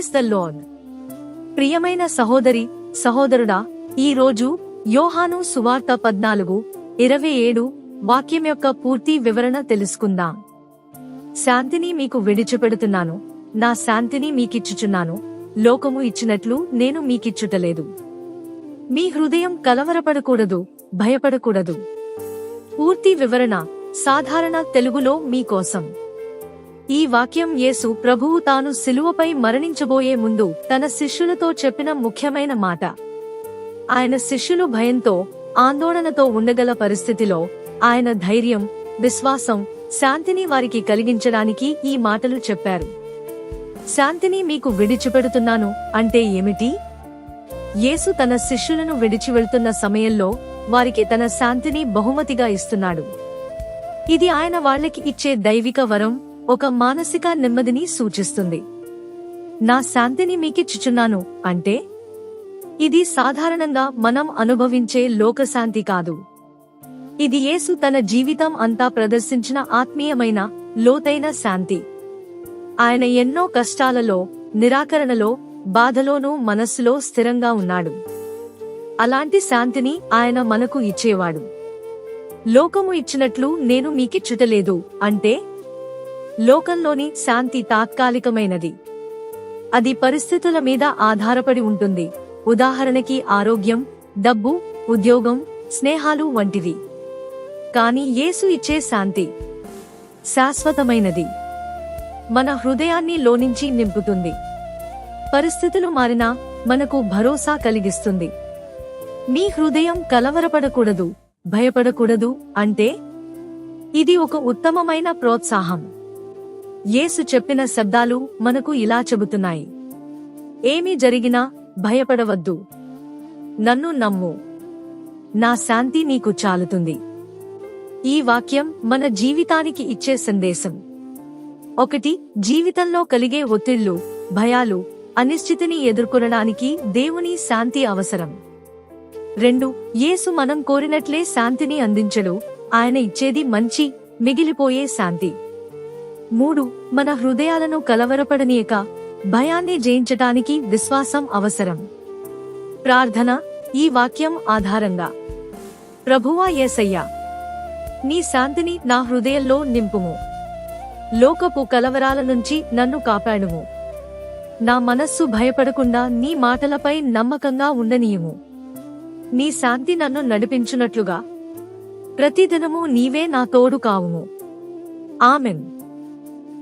Praise the loan ప్రియమైన సహోదరి సహోదరుడా ఈ రోజు యోహాను సువార్త పద్నాలుగు ఇరవై ఏడు వాక్యం యొక్క పూర్తి వివరణ తెలుసుకుందాం. శాంతిని మీకు విడిచిపెడుతున్నాను. నా శాంతిని మీకిచ్చుచున్నాను. లోకము ఇచ్చినట్లు నేను మీకిచ్చుటలేదు. మీ హృదయం కలవరపడకూడదు భయపడకూడదు. పూర్తి వివరణ సాధారణ తెలుగులో మీకోసం. ఈ వాక్యం యేసు ప్రభువు తాను శిలువపై మరణించబోయే ముందు తన శిష్యులతో చెప్పిన ముఖ్యమైన మాట. ఆయన శిష్యులు భయంతో ఆందోళనతో ఉండగల పరిస్థితిలో ఆయన ధైర్యం విశ్వాసం శాంతిని వారికి కలిగించడానికి ఈ మాటలు చెప్పారు. శాంతిని మీకు విడిచిపెడుతున్నాను అంటే ఏమిటి? యేసు తన శిష్యులను విడిచి వెళ్తున్న సమయంలో వారికి తన శాంతిని బహుమతిగా ఇస్తున్నాడు. ఇది ఆయన వాళ్ళకి ఇచ్చే దైవిక వరం ఒక మానసిక నెమ్మదిని సూచిస్తుంది. నా శాంతిని మీకిచ్చుచున్నాను అంటే ఇది సాధారణంగా మనం అనుభవించే లోకశాంతి కాదు. ఇది యేసు తన జీవితం అంతా ప్రదర్శించిన ఆత్మీయమైన లోతైన శాంతి. ఆయన ఎన్నో కష్టాలలో నిరాకరణలో బాధలోనూ మనస్సులో స్థిరంగా ఉన్నాడు. అలాంటి శాంతిని ఆయన మనకు ఇచ్చేవాడు. లోకము ఇచ్చినట్లు నేను మీకిచ్చుటలేదు అంటే లోకంలోని శాంతి తాత్కాలికమైనది. అది పరిస్థితుల మీద ఆధారపడి ఉంటుంది. ఉదాహరణకి ఆరోగ్యం డబ్బు ఉద్యోగం స్నేహాలు వంటివి కాని యేసు ఇచ్చే శాంతి శాశ్వతమైనది. మన హృదయాన్ని లోనించి నింపుతుంది. పరిస్థితులు మారినా మనకు భరోసా కలిగిస్తుంది. మీ హృదయం కలవరపడకూడదు భయపడకూడదు అంటే ఇది ఒక ఉత్తమమైన ప్రోత్సాహం. యేసు చెప్పిన శబ్దాలు మనకు ఇలా చెబుతున్నాయి. ఏమి జరిగినా భయపడవద్దు. నన్ను నమ్ము. నా శాంతి నీకు చాలుతుంది. ఈ వాక్యం మన జీవితానికి ఇచ్చే సందేశం. ఒకటి జీవితంలో కలిగే ఒత్తిళ్ళు భయాలు అనిశ్చితిని ఎదుర్కొనడానికి దేవుని శాంతి అవసరం. రెండు యేసు మనం కోరినట్లే శాంతిని అందించడు ఆయన ఇచ్చేది మంచి మిగిలిపోయే శాంతి. మూడు మన హృదయాలను కలవరపడనీయక భయాన్ని జయించటానికి విశ్వాసం అవసరం. ప్రార్థన ఈ వాక్యం ఆధారంగా. ప్రభువా ఏసయ్యా నీ శాంతిని నా హృదయంలో నింపుము. లోకపు కలవరాల నుంచి నన్ను కాపాడుము. నా మనస్సు భయపడకుండా నీ మాటలపై నమ్మకంగా ఉండనీయము. నీ శాంతి నన్ను నడిపించునట్లుగా. ప్రతిదినము నీవే నా తోడు కావుము. ఆమెన్.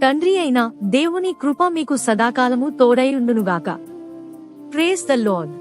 తండ్రి అయిన దేవుని కృప మీకు సదాకాలము తోడైయుండునుగాక ప్రేస్ ద లార్డ్